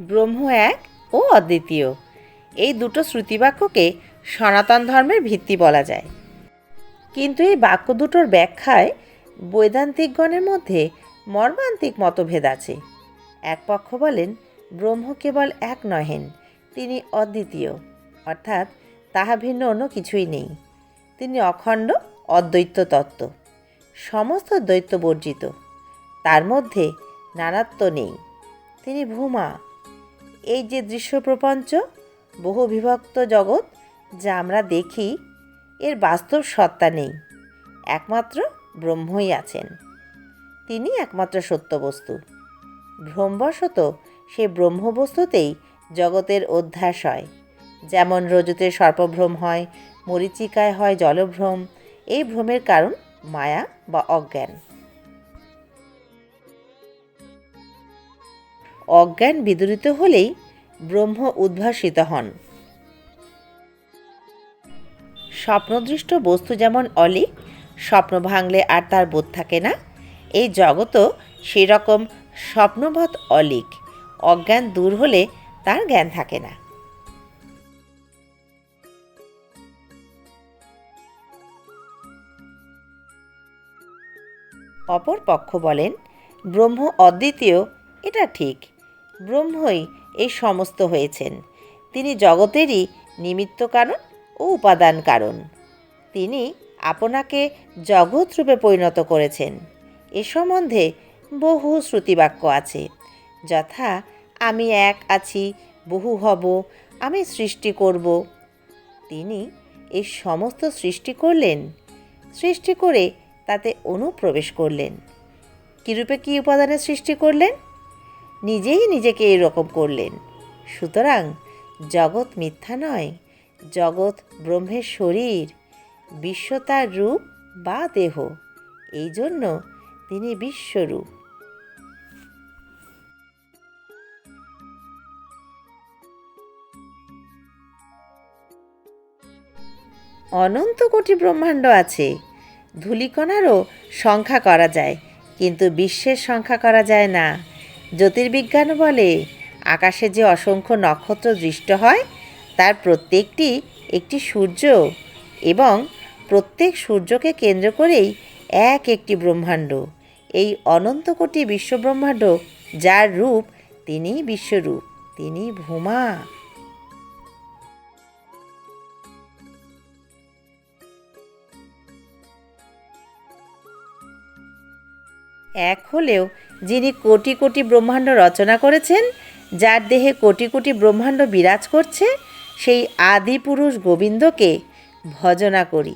ব্রহ্ম এক ও অদ্বিতীয়। এই দুটো শ্রুতিবাক্যকে সনাতন ধর্মের ভিত্তি বলা যায়। কিন্তু এই বাক্য দুটোর ব্যাখ্যায় বৈদান্তিকগণের মধ্যে মর্মান্তিক মতভেদ আছে। এক পক্ষ বলেন, ব্রহ্ম কেবল এক নহেন, তিনি অদ্বিতীয়, অর্থাৎ তাহা ভিন্ন অন্য কিছুই নেই। তিনি অখণ্ড, অদ্বৈত তত্ত্ব, সমস্ত দ্বৈত বর্জিত। তার মধ্যে নানাত্ব নেই। তিনি ভূমা এই যে দৃশ্য প্রপঞ্চ বহু বিভক্ত জগৎ যা আমরা দেখি, এর বাস্তব সত্তা নেই। একমাত্র ব্রহ্মই আছেন। তিনি একমাত্র সত্য বস্তু ভ্রমবশত সেই ব্রহ্মবস্তুতেই জগতের অধ্যাস হয়। যেমন রজতে সর্পভ্রম হয়, মরিচিকায় হয় জলভ্রম, এই ভ্রমের কারণ মায়া বা অজ্ঞান। অজ্ঞান বিদরিত হলেই ব্রহ্ম উদ্ভাসিত হন। স্বপ্নদৃষ্ট বস্তু যেমন অলিক স্বপ্ন ভাঙলে আর তার বোধ থাকে না। এই জগৎও সেরকম স্বপ্নবৎ অলিক, অজ্ঞান দূর হলে তার জ্ঞান থাকে না। অপর পক্ষ বলেন, ব্রহ্ম অদ্বিতীয়, এটা ঠিক। ব্রহ্মই এই সমস্ত হয়েছেন। তিনি জগতেরই নিমিত্ত কারণ ও উপাদান কারণ। তিনি আপনাকে জগৎরূপে পরিণত করেছেন। এ সম্বন্ধে বহু শ্রুতিবাক্য আছে। যথা, আমি এক আছি, বহু হব, আমি সৃষ্টি করব। তিনি এই সমস্ত সৃষ্টি করলেন, সৃষ্টি করে তাতে অনুপ্রবেশ করলেন। কীরূপে কী উপাদানের সৃষ্টি করলেন? নিজেই নিজেকে এরকম করলেন। সুতরাং জগৎ মিথ্যা নয়, জগৎ ব্রহ্মের শরীর, বিশ্ব তার রূপ বা দেহ। এই জন্য তিনি বিশ্বরূপ। অনন্ত কোটি ব্রহ্মাণ্ড আছে, ধূলিকণারও সংখ্যা করা যায়, কিন্তু বিশ্বের সংখ্যা করা যায় না। জ্যোতির্বিজ্ঞান বলে, আকাশে যে অসংখ্য নক্ষত্র দৃষ্ট হয়, তার প্রত্যেকটি একটি সূর্য এবং প্রত্যেক সূর্যকে কেন্দ্র করেই এক একটি ব্রহ্মাণ্ড। এই অনন্ত কোটি বিশ্বব্রহ্মাণ্ড, যার রূপ তিনি বিশ্বরূপ তিনি ভূমা। এক হলেও যিনি কোটি কোটি ব্রহ্মাণ্ড রচনা করেছেন, যার দেহে কোটি কোটি ব্রহ্মাণ্ড বিরাজ করছে, সেই আদি পুরুষ গোবিন্দকে ভজনা করি।